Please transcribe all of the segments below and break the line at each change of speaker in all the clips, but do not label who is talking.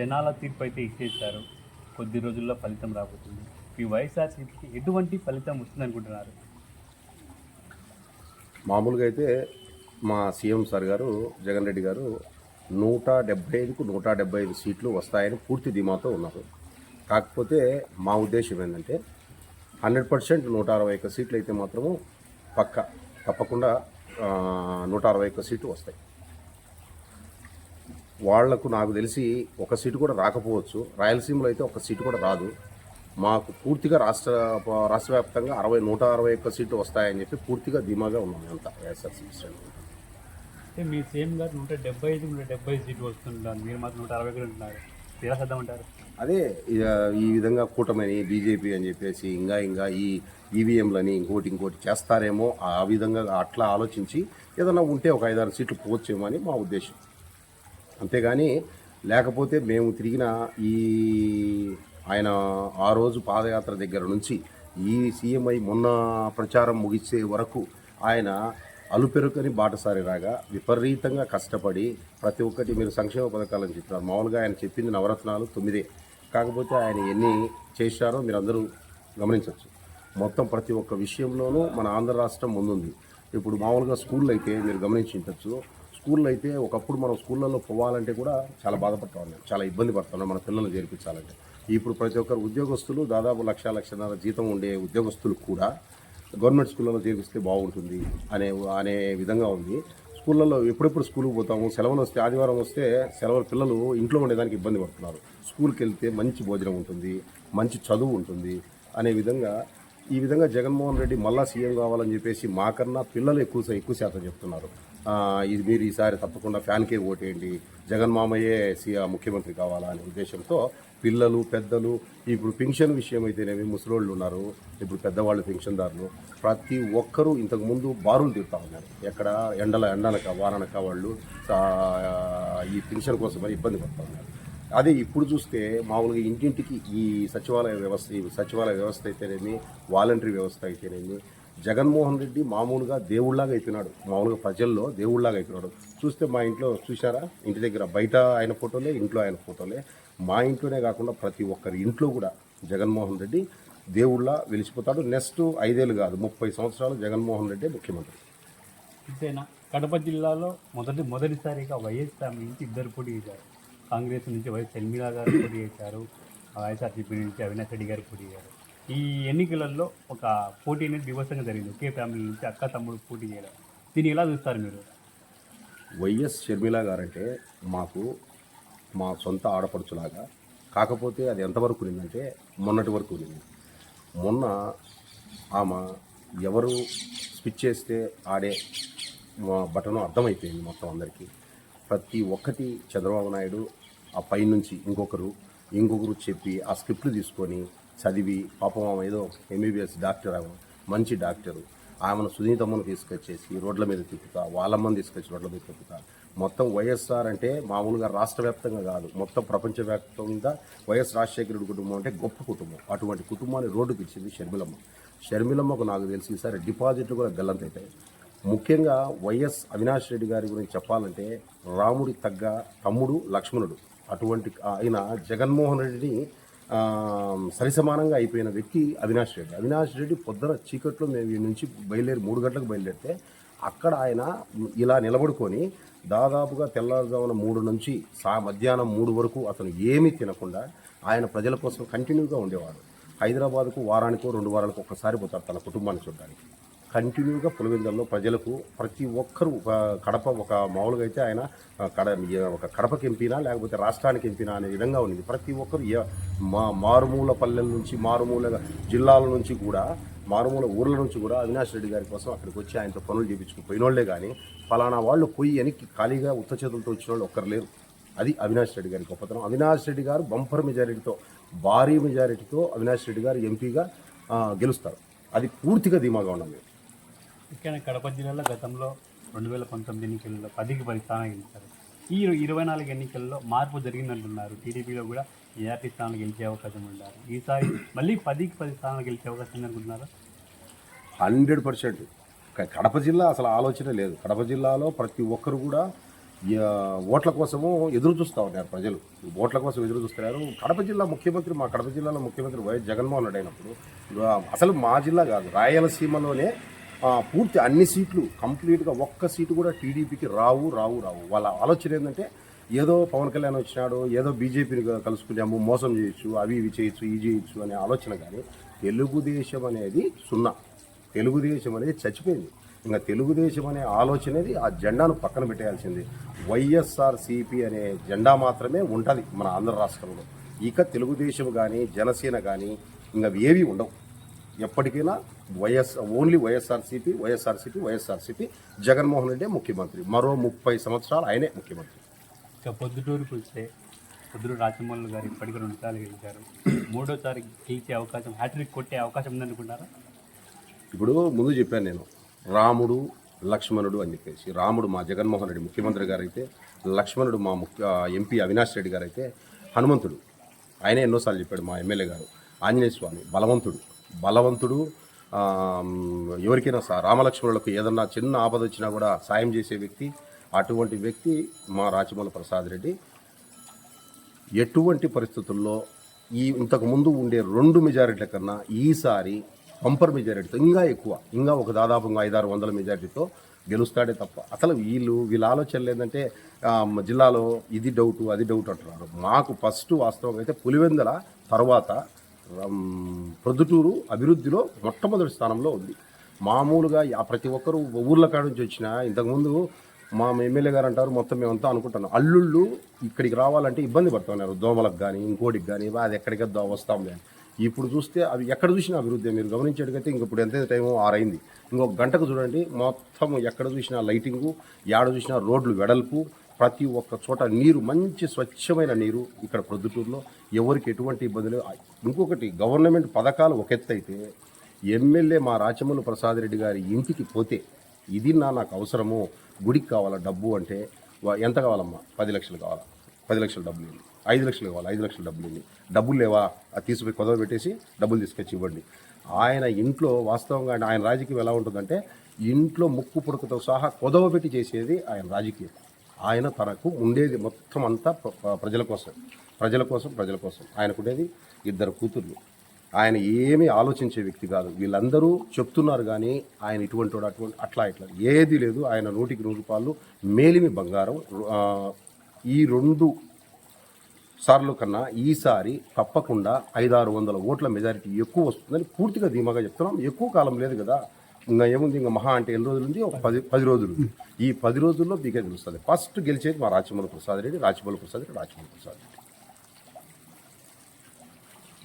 జనాల తీర్పు అయితే ఇచ్చేశారు. కొద్ది రోజుల్లో ఫలితం రాబోతుంది. ఈ వైఎస్ఆర్సీపీకి ఎటువంటి ఫలితం వస్తుంది అనుకుంటున్నారు
మామూలుగా అయితే మా సీఎం సార్ గారు జగన్ రెడ్డి గారు నూట డెబ్బై ఐదుకు నూట డెబ్బై ఐదు సీట్లు వస్తాయని పూర్తి ధీమాతో ఉన్నారు. కాకపోతే మా ఉద్దేశం ఏంటంటే హండ్రెడ్ పర్సెంట్ నూట అరవై ఒక్క సీట్లు అయితే మాత్రము పక్క తప్పకుండా నూట అరవై ఒక్క సీట్లు వస్తాయి. వాళ్ళకు నాకు తెలిసి ఒక సీటు కూడా రాకపోవచ్చు. రాయలసీమలో అయితే ఒక సీటు కూడా రాదు. మాకు పూర్తిగా రాష్ట్ర రాష్ట్ర వ్యాప్తంగా అరవై నూట అరవై ఒక్క సీట్లు వస్తాయని చెప్పి పూర్తిగా ధీమాగా ఉన్నాం అంతా వైఎస్ఆర్సీపీ శ్రేణులు.
అంటే మీ సీఎం గారు నూట డెబ్బై ఐదు నూట డెబ్బై సీట్లు వస్తుంటారు. మీరు మాత్రం నూట అరవై కూడా ఉంటున్నారు ఎలా చేద్దామంటారు
అదే ఈ విధంగా కూటమని బీజేపీ అని చెప్పేసి ఇంకా ఇంకా ఈ ఈవీఎంలని ఇంకోటి ఇంకోటి చేస్తారేమో ఆ విధంగా అట్లా ఆలోచించి ఏదైనా ఉంటే ఒక ఐదారు సీట్లు పోవచ్చేమో అని మా ఉద్దేశం. అంతేగాని లేకపోతే మేము తిరిగిన ఈ ఆయన ఆ రోజు పాదయాత్ర దగ్గర నుంచి ఈ సీఎంఐ మొన్న ప్రచారం ముగిసే వరకు ఆయన అలుపెరుకని బాటసారిలాగా విపరీతంగా కష్టపడి ప్రతి ఒక్కటి మీరు సంక్షేమ పథకాలని చెప్తున్నారు మామూలుగా ఆయన చెప్పింది నవరత్నాలు తొమ్మిదే. కాకపోతే ఆయన ఎన్ని చేశారో మీరు అందరూ గమనించవచ్చు మొత్తం ప్రతి ఒక్క విషయంలోనూ మన ఆంధ్ర రాష్ట్రం ముందుంది. ఇప్పుడు మామూలుగా స్కూళ్ళు అయితే మీరు గమనించవచ్చు స్కూల్లో అయితే ఒకప్పుడు మనం స్కూళ్ళల్లో పోవాలంటే కూడా చాలా బాధపడతా ఉన్నాం చాలా ఇబ్బంది పడుతున్నాం మన పిల్లల్ని చేర్పించాలంటే. ఇప్పుడు ప్రతి ఒక్కరు ఉద్యోగస్తులు దాదాపు లక్ష లక్షన్నర జీతం ఉండే ఉద్యోగస్తులు కూడా గవర్నమెంట్ స్కూళ్ళలో చేర్పిస్తే బాగుంటుంది అనే అనే విధంగా ఉంది. స్కూళ్ళల్లో ఎప్పుడెప్పుడు స్కూల్కి పోతాము సెలవులు వస్తే ఆదివారం వస్తే సెలవులు పిల్లలు ఇంట్లో ఉండేదానికి ఇబ్బంది పడుతున్నారు. స్కూల్కి వెళ్తే మంచి భోజనం ఉంటుంది మంచి చదువు ఉంటుంది అనే విధంగా ఈ విధంగా జగన్మోహన్ రెడ్డి మళ్ళా సీఎం కావాలని చెప్పేసి మాకన్నా పిల్లలు ఎక్కువ ఎక్కువ శాతం చెప్తున్నారు. ఇది మీరు ఈసారి తప్పకుండా ఫ్యాన్కే ఓటేయండి. జగన్ మామయ్యే సీఎం ముఖ్యమంత్రి కావాలా అనే ఉద్దేశంతో పిల్లలు పెద్దలు ఇప్పుడు పెన్షన్ విషయం అయితేనేమి ముసలోళ్ళు ఉన్నారు ఇప్పుడు పెద్దవాళ్ళు పెన్షన్దారులు ప్రతి ఒక్కరూ ఇంతకుముందు బారులు తిరుగుతూ ఉన్నారు. ఎక్కడ ఎండల ఎండనక వాననక వాళ్ళు ఈ పెన్షన్ కోసమని ఇబ్బంది పడుతూ ఉన్నారు. అదే ఇప్పుడు చూస్తే మామూలుగా ఇంటింటికి ఈ సచివాలయ వ్యవస్థ ఈ సచివాలయ వ్యవస్థ అయితేనేమి వాలంటరీ వ్యవస్థ అయితేనేమి జగన్మోహన్ రెడ్డి మామూలుగా దేవుళ్ళాగా అయిపోయినాడు. మామూలుగా ప్రజల్లో దేవుళ్ళాగా అయిపోయినాడు. చూస్తే మా ఇంట్లో చూసారా ఇంటి దగ్గర బయట ఆయన ఫోటోలే ఇంట్లో ఆయన ఫోటోలే. మా ఇంట్లోనే కాకుండా ప్రతి ఒక్కరి ఇంట్లో కూడా జగన్మోహన్ రెడ్డి దేవుళ్ళ వెలిసిపోతాడు. నెక్స్ట్ ఐదేళ్ళు కాదు ముప్పై సంవత్సరాలు జగన్మోహన్ రెడ్డి ముఖ్యమంత్రి.
ఇంతేనా కడప జిల్లాలో మొదటి మొదటిసారిగా వైఎస్ఆర్ నుంచి ఇద్దరు పోటీ చేశారు. కాంగ్రెస్ నుంచి వైఎస్ షర్మిలా గారు పోటీ చేశారు. వైఎస్ఆర్సీపీ నుంచి అవినాష్ రెడ్డి గారు పోటీ చేశారు. ఈ ఎన్నికలలో ఒక పోటీ అనేది దివసంగా జరిగింది. ఒకే ఫ్యామిలీ నుంచి అక్క తమ్ముడు పోటీ చేయడం. దీన్ని ఎలా చూస్తారు మీరు?
వైఎస్ షర్మిల గారంటే మాకు మా సొంత ఆడపడుచులాగా కాకపోతే అది ఎంతవరకు ఉండిందంటే మొన్నటి వరకు ఉండింది మొన్న ఆమె ఎవరు స్విచ్ చేస్తే ఆడే మా బటను అర్థమైపోయింది మొత్తం అందరికీ. ప్రతి ఒక్కటి చంద్రబాబు నాయుడు ఆ పైనుంచి ఇంకొకరు ఇంకొకరు చెప్పి ఆ స్క్రిప్ట్లు తీసుకొని చదివి పాపం ఆమె ఏదో ఎంబీబీఎస్ డాక్టర్ ఆమె మంచి డాక్టరు. ఆమెను సునీతమ్మను తీసుకొచ్చేసి రోడ్ల మీద తిప్పుతా వాళ్ళమ్మని తీసుకొచ్చి రోడ్ల మీద తిప్పుతా. మొత్తం వైఎస్ఆర్ అంటే మామూలుగా రాష్ట్ర వ్యాప్తంగా కాదు మొత్తం ప్రపంచవ్యాప్తంగా వైఎస్ రాజశేఖరుడి కుటుంబం అంటే గొప్ప కుటుంబం. అటువంటి కుటుంబాన్ని రోడ్డుకి ఇచ్చింది షర్మిలమ్మ. షర్మిలమ్మకు నాకు తెలిసి ఈసారి డిపాజిట్లు కూడా గల్లంతైతాయి ముఖ్యంగా వైఎస్ అవినాష్ రెడ్డి గారి గురించి చెప్పాలంటే రాముడి తగ్గ తమ్ముడు లక్ష్మణుడు. అటువంటి ఆయన జగన్మోహన్ రెడ్డిని సరిసమానంగా అయిపోయిన వ్యక్తి అవినాష్ రెడ్డి. అవినాష్ రెడ్డి పొద్దున చీకట్లో మేము ఈ నుంచి బయలుదేరి మూడు గంటలకు బయలుదేరితే అక్కడ ఆయన ఇలా నిలబడుకొని దాదాపుగా తెల్లవారుజామున మూడు నుంచి సా మధ్యాహ్నం మూడు వరకు అతను ఏమీ తినకుండా ఆయన ప్రజల కోసం కంటిన్యూగా ఉండేవాడు. హైదరాబాద్కు వారానికో రెండు వారాలకు ఒక్కసారి పోతారు తన కుటుంబాన్ని చూడడానికి. కంటిన్యూగా పులివెందుల్లో ప్రజలకు ప్రతి ఒక్కరూ ఒక కడప ఒక మామూలుగా అయితే ఆయన కడ ఒక కడపకి ఎంపినా లేకపోతే రాష్ట్రానికి ఎంపినా అనే విధంగా ఉంది ప్రతి ఒక్కరు మా మారుమూల పల్లెల నుంచి మారుమూల జిల్లాల నుంచి కూడా మారుమూల ఊర్ల నుంచి కూడా అవినాష్ రెడ్డి గారి కోసం అక్కడికి వచ్చి ఆయనతో పనులు చేయించుకుని పోయినోళ్ళే కానీ ఫలానా వాళ్ళు పోయి వెనక్కి ఖాళీగా ఉత్త చేతులతో వచ్చిన వాళ్ళు ఒక్కరు లేరు. అది అవినాష్ రెడ్డి గారి గొప్పతనం. అవినాష్ రెడ్డి గారు బంపర్ మెజారిటీతో భారీ మెజారిటీతో అవినాష్ రెడ్డి గారు ఎంపీగా గెలుస్తారు. అది పూర్తిగా ధీమాగా ఉన్నాం మేము
ముఖ్యంగా కడప జిల్లాలో గతంలో రెండు వేల పంతొమ్మిది ఎన్నికల్లో పదికి పది స్థానాలు గెలిచారు. ఈ ఇరవై నాలుగు ఎన్నికల్లో మార్పు జరిగిందంటున్నారు. టీడీపీలో కూడా ఏఆర్టీ స్థానాలు గెలిచే అవకాశం ఉన్నారు ఈసారి మళ్ళీ పదికి పది స్థానాలు గెలిచే అవకాశం అనుకుంటున్నారు?
Hundred percent. కడప జిల్లా అసలు ఆలోచన లేదు. కడప జిల్లాలో ప్రతి ఒక్కరు కూడా ఓట్ల కోసము ఎదురు చూస్తూ ఉన్నారు ప్రజలు. ఓట్ల కోసం ఎదురు చూస్తున్నారు. కడప జిల్లా ముఖ్యమంత్రి మా కడప జిల్లాలో ముఖ్యమంత్రి వైఎస్ జగన్మోహన్ రెడ్డి అయినప్పుడు అసలు మా జిల్లా కాదు. రాయలసీమలోనే పూర్తి అన్ని సీట్లు కంప్లీట్గా ఒక్క సీటు కూడా టీడీపీకి రావు రావు రావు. వాళ్ళ ఆలోచన ఏంటంటే ఏదో పవన్ కళ్యాణ్ వచ్చినాడు ఏదో బీజేపీని కలుసుకున్నాము మోసం చేయొచ్చు అవి ఇవి చేయొచ్చు ఇవి చేయొచ్చు అనే ఆలోచన కానీ తెలుగుదేశం అనేది సున్నా. తెలుగుదేశం అనేది చచ్చిపోయింది. ఇంకా తెలుగుదేశం అనే ఆలోచన అనేది ఆ జెండాను పక్కన పెట్టేయాల్సింది. వైఎస్ఆర్సిపి అనే జెండా మాత్రమే ఉంటుంది మన ఆంధ్ర రాష్ట్రంలో. ఇక తెలుగుదేశం కానీ జనసేన కానీ ఇంకా అవి ఏవి ఉండవు. ఎప్పటికైనా వైఎస్ ఓన్లీ వైఎస్ఆర్సీపీ వైఎస్ఆర్సీపీ వైఎస్ఆర్సీపీ జగన్మోహన్ రెడ్డి ముఖ్యమంత్రి. మరో ముప్పై సంవత్సరాలు ఆయనే ముఖ్యమంత్రి.
ఇక పొద్దుటూరుకు వస్తే పొద్దుటూరు రాజమౌళి గారు ఇప్పటికీ రెండు సార్లు గెలిచారు. మూడోసారి గెలిచే అవకాశం హ్యాట్రిక్ కొట్టే అవకాశం ఉందనుకుంటారా
ఇప్పుడు ముందు చెప్పాను నేను రాముడు లక్ష్మణుడు అని చెప్పేసి. రాముడు మా జగన్మోహన్ రెడ్డి ముఖ్యమంత్రి గారు అయితే లక్ష్మణుడు మా ముఖ్య ఎంపీ అవినాష్ రెడ్డి గారు అయితే హనుమంతుడు. ఆయనే ఎన్నోసార్లు చెప్పాడు మా ఎమ్మెల్యే గారు. ఆంజనేయ స్వామి బలవంతుడు. బలవంతుడు. ఎవరికైనా రామలక్ష్మణులకు ఏదన్నా చిన్న ఆపద వచ్చినా కూడా సాయం చేసే వ్యక్తి అటువంటి వ్యక్తి మా రాచమల ప్రసాద్ రెడ్డి. ఎటువంటి పరిస్థితుల్లో ఈ ఇంతకు ముందు ఉండే రెండు మెజారిటీల కన్నా ఈసారి పంపర్ మెజారిటీతో ఇంకా ఎక్కువ ఇంకా ఒక దాదాపు ఐదారు వందల మెజారిటీతో గెలుస్తాడే తప్ప అసలు వీళ్ళు వీళ్ళ ఆలోచనలు ఏంటంటే జిల్లాలో ఇది డౌట్ అది డౌట్ అంటున్నారు. మాకు ఫస్ట్ వాస్తవం అయితే పులివెందల తర్వాత ప్రొద్దుటూరు అభివృద్ధిలో మొట్టమొదటి స్థానంలో ఉంది. మామూలుగా ప్రతి ఒక్కరు ఊర్ల కాడ నుంచి వచ్చిన ఇంతకుముందు మా ఎమ్మెల్యే గారు అంటారు మొత్తం మేమంతా అనుకుంటున్నాం. అల్లుళ్ళు ఇక్కడికి రావాలంటే ఇబ్బంది పడుతున్నారు. దోమలకు కానీ ఇంకోటికి కానీ అది ఎక్కడికి దో- వస్తాం అని. ఇప్పుడు చూస్తే అవి ఎక్కడ చూసినా అభివృద్ధి మీరు గమనించేటికైతే ఇంక ఇప్పుడు ఎంత టైం ఆరైంది. ఇంకొక గంటకు చూడండి మొత్తం ఎక్కడ చూసినా లైటింగు యాడ చూసినా రోడ్లు వెడల్పు ప్రతి ఒక్క చోట నీరు మంచి స్వచ్ఛమైన నీరు ఇక్కడ ప్రొద్దుటూరులో ఎవరికి ఎటువంటి ఇబ్బంది లేదు. ఇంకొకటి గవర్నమెంట్ పథకాలు ఒక ఎత్తైతే ఎమ్మెల్యే మా రాచమల్లు ప్రసాద్ రెడ్డి గారి ఇంటికి పోతే ఇది నా నాకు అవసరము గుడికి కావాలా డబ్బు అంటే ఎంత కావాలమ్మా? పది లక్షలు కావాలా? పది లక్షల డబ్బులు ఇవ్వండి. ఐదు లక్షలు కావాలి? ఐదు లక్షల డబ్బులు ఇవ్వండి. డబ్బులు లేవా? అది తీసుకుపోయి కొదవ పెట్టేసి డబ్బులు తీసుకొచ్చి ఇవ్వండి. ఆయన ఇంట్లో వాస్తవంగా ఆయన రాజకీయం ఎలా ఉంటుందంటే ఇంట్లో ముక్కు పుడకతో సహా కొదవ పెట్టి చేసేది ఆయన రాజకీయం. ఆయన తనకు ఉండేది మొత్తం అంతా ప్రజల కోసం. ప్రజల కోసం ప్రజల కోసం. ఆయనకు ఉండేది ఇద్దరు కూతుర్లు. ఆయన ఏమీ ఆలోచించే వ్యక్తి కాదు. వీళ్ళందరూ చెప్తున్నారు కానీ ఆయన ఇటువంటి అటువంటి అట్లా ఇట్లా. ఏది లేదు. ఆయన నూటికి నూరు రూపాయలు మేలిమి బంగారం. ఈ రెండు సార్లు కన్నా ఈసారి తప్పకుండా ఐదారు వందల ఓట్ల మెజారిటీ ఎక్కువ వస్తుందని పూర్తిగా ధీమాగా చెప్తున్నాం. ఎక్కువ కాలం లేదు కదా. ఇంకా ఏముంది ఇంకా మహా అంటే ఎన్ని రోజులు ఉంది ఒక పది పది రోజులు. ఉంది. ఈ పది రోజుల్లో మీకే తెలుస్తుంది ఫస్ట్ గెలిచేది మా రాచమల్లి ప్రసాద్ రెడ్డి రాచమల్లి ప్రసాద్ రెడ్డి రాచమల్లి ప్రసాద్ రెడ్డి.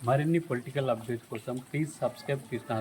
మరిన్ని పొలిటికల్ అప్డేట్స్ కోసం ప్లీజ్ సబ్స్క్రైబ్ కృష్ణా